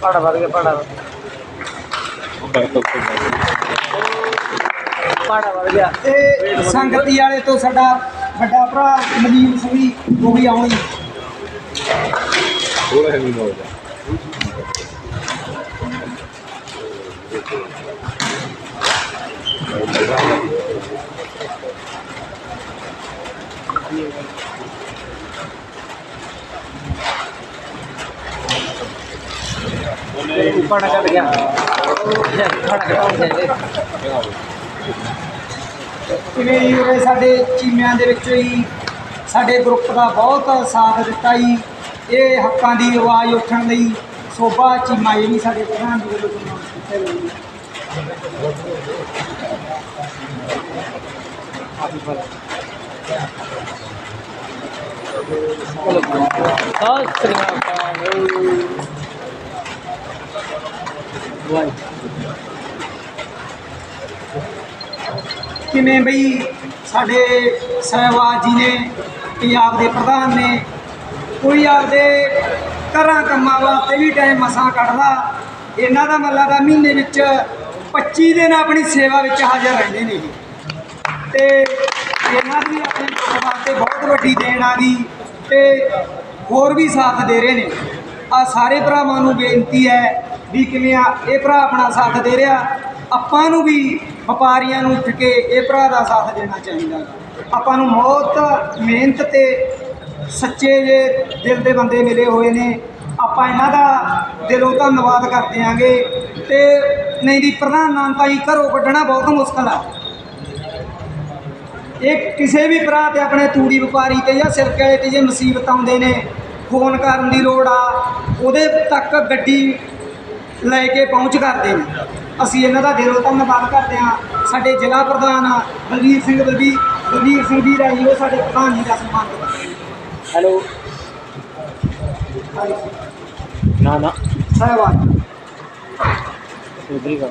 ਪਾੜਾ ਵਧ ਗਿਆ ਪਾੜਾ ਪਾੜਾ ਵਧ ਗਿਆ ਤੇ ਸੰਗਤੀ ਵਾਲੇ ਤੋਂ ਸਾਡਾ ਵੱਡਾ ਭਰਾ ਮਦੀਨ ਸਿੰਘ ਉਹ ਵੀ ਆਉਣੀ। ਪਾੜਾ ਕੱਢ ਗਿਆ ਪਾੜਾ ਕੱਢ ਗਿਆ ਕਿਵੇਂ ਜੀ ਉਰੇ ਸਾਡੇ ਚੀਮਿਆਂ ਦੇ ਵਿੱਚ ਹੀ ਸਾਡੇ ਗਰੁੱਪ ਦਾ ਬਹੁਤ ਸਾਥ ਦਿੱਤਾ ਜੀ। ਇਹ ਹੱਕਾਂ ਦੀ ਆਵਾਜ਼ ਉੱਠਣ ਲਈ ਸੋਭਾ ਚੀਮਾ ਇਹ ਵੀ ਸਾਡੇ ਪ੍ਰਧਾਨ ਜੀ ਵੱਲੋਂ ਚੁਣਾਵ ਕੀਤਾ ਗਿਆ ਜੀ। ਸਤਿ ਸ੍ਰੀ ਅਕਾਲ ਕਿਵੇਂ ਬਈ ਸਾਡੇ ਸਹਿਬਾਜ ਜੀ ਨੇ, ਪੰਜਾਬ ਦੇ ਪ੍ਰਧਾਨ ਨੇ, ਕੋਈ ਆਪਦੇ ਘਰਾਂ ਕੰਮਾਂ ਵਾਸਤੇ ਵੀ ਟਾਈਮ ਮਸਾਂ ਕੱਢਦਾ, ਇਹਨਾਂ ਦਾ ਮੱਲਾ ਦਾ ਮਹੀਨੇ ਵਿੱਚ 25 ਦਿਨ ਆਪਣੀ ਸੇਵਾ ਵਿੱਚ ਹਾਜ਼ਰ ਰਹਿੰਦੇ ਨੇ ਜੀ ਤੇ ਇਹਨਾਂ ਦੀ ਆਪਣੇ ਲੋਕ ਵਾਸਤੇ ਬਹੁਤ ਵੱਡੀ ਦੇਣ ਆ ਗਈ ਤੇ ਹੋਰ ਵੀ ਸਾਥ ਦੇ ਰਹੇ ਨੇ। ਆ ਸਾਰੇ ਭਰਾਵਾਂ ਨੂੰ ਬੇਨਤੀ ਹੈ ਵੀ ਕਿਵੇਂ ਆ, ਇਹ ਭਰਾ ਆਪਣਾ ਸਾਥ ਦੇ ਰਿਹਾ, ਆਪਾਂ ਨੂੰ ਵੀ ਵਪਾਰੀਆਂ ਨੂੰ ਉੱਠ ਕੇ ਇਹ ਭਰਾ ਦਾ ਸਾਥ ਦੇਣਾ ਚਾਹੀਦਾ। ਆਪਾਂ ਨੂੰ ਬਹੁਤ ਮਿਹਨਤ ਤੇ ਸੱਚੇ ਜੇ ਦਿਲ ਦੇ ਬੰਦੇ ਮਿਲੇ ਹੋਏ ਨੇ। ਆਪਾਂ ਇਹਨਾਂ ਦਾ ਦਿਲੋਂ ਧੰਨਵਾਦ ਕਰਦੇ ਆਂਗੇ ਤੇ ਨਹੀਂ ਦੀ ਪ੍ਰਧਾਨ ਤਾਂ ਹੀ ਘਰੋਂ ਕੱਢਣਾ ਬਹੁਤ ਮੁਸ਼ਕਲ ਆ। ਇਹ ਕਿਸੇ ਵੀ ਭਰਾ ਤੇ ਆਪਣੇ ਤੂੜੀ ਵਪਾਰੀ ਤੇ ਜਾਂ ਸਿਰਕੇ ਵਾਲੇ ਤੇ ਜੇ ਮੁਸੀਬਤ ਆਉਂਦੇ ਨੇ ਫੋਨ ਕਰਨ ਦੀ ਲੋੜ ਆ ਉਹਦੇ ਤੱਕ ਗੱਡੀ ਲੈ ਕੇ ਪਹੁੰਚ ਕਰਦੇ ਨੇ। ਅਸੀਂ ਇਹਨਾਂ ਦਾ ਦਿਲੋਂ ਧੰਨਵਾਦ ਕਰਦੇ ਹਾਂ। ਸਾਡੇ ਜ਼ਿਲ੍ਹਾ ਪ੍ਰਧਾਨ ਬਲਵੀਰ ਸਿੰਘ ਬਲਵੀਰ ਬਲਵੀਰ ਸਿੰਘ ਜੀ ਰਾਜੀ ਉਹ ਸਾਡੇ ਪ੍ਰਧਾਨ ਜੀ ਦਾ ਸਨਮਾਨ ਕਰਦੇ। ਹੈਲੋ। ਨਾ ਨਾ। ਸਾਹਿਬਾਨ। ਉਧਰੀ ਕਰ।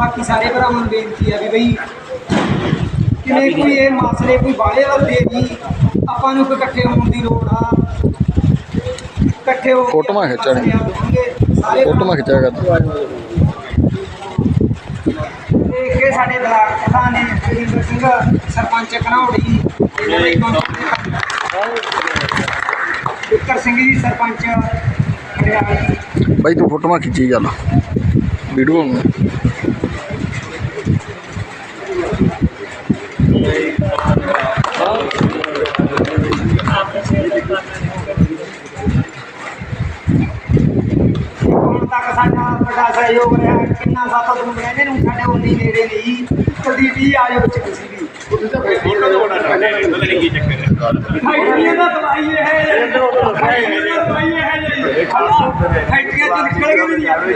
ਬਾਕੀ ਸਾਰੇ ਭਰਾਵਾਂ ਨੂੰ ਬੇਨਤੀ ਹੈ ਵੀ ਬਈ ਕਿਵੇਂ ਕੋਈ ਇਹ ਮਸਲੇ ਕੋਈ ਬਾਹਲੇ ਵੱਡੇ ਨਹੀਂ ਆਪਾਂ ਨੂੰ ਕੋਈ ਇਕੱਠੇ ਹੋਣ ਦੀ ਲੋੜ ਆ। ਇਕੱਠੇ ਹੋ ਕੇ ਫੋਟੋਆਂ ਖਿੱਚਣ। ਸਾਰੇ ਫੋਟੋਆਂ ਖਿੱਚਿਆ ਕਰ। ਦੇਖ ਕੇ ਸਾਡੇ ਬਲਾਕ ਪ੍ਰਧਾਨ ਨੇ ਸੁਰਿੰਦਰ ਸਿੰਘ ਸਰਪੰਚ ਦੇ ਵਿਕਰ ਸਿੰਘ ਜੀ ਸਰਪੰਚ ਜੀ ਬਾਈ ਤੂੰ ਫੋਟੋਆਂ ਖਿੱਚੀ ਚੱਲ। ਵੀਡੀਓ ਨੂੰ ਹੁਣ ਤੱਕ ਸਾਡਾ ਵੱਡਾ ਸਹਿਯੋਗ ਰਿਹਾ। ਕਿੰਨਾ ਸਾਥੋਂ ਤੁਹਾਨੂੰ? ਕਹਿੰਦੇ ਨੂੰ ਸਾਡੇ ਉਨੀ ਨੇੜੇ ਨਹੀਂ। ਕਦੀ ਵੀ ਆਇਓ ਚ ਕਿਸੇ ਵੀ। ਫੈਕਟਰੀਆਂ ਦਾ ਦਵਾਈ ਇਹ ਹੈ। ਫੈਕਟਰੀਆਂ ਦਾ ਦਵਾਈ ਇਹ ਹੈ ਜੀ। ਫੈਕਟਰੀਆਂ ਤੋਂ ਨਿਕਲ ਕੇ ਵੀ ਨਹੀਂ। ਆਉਂਦੇ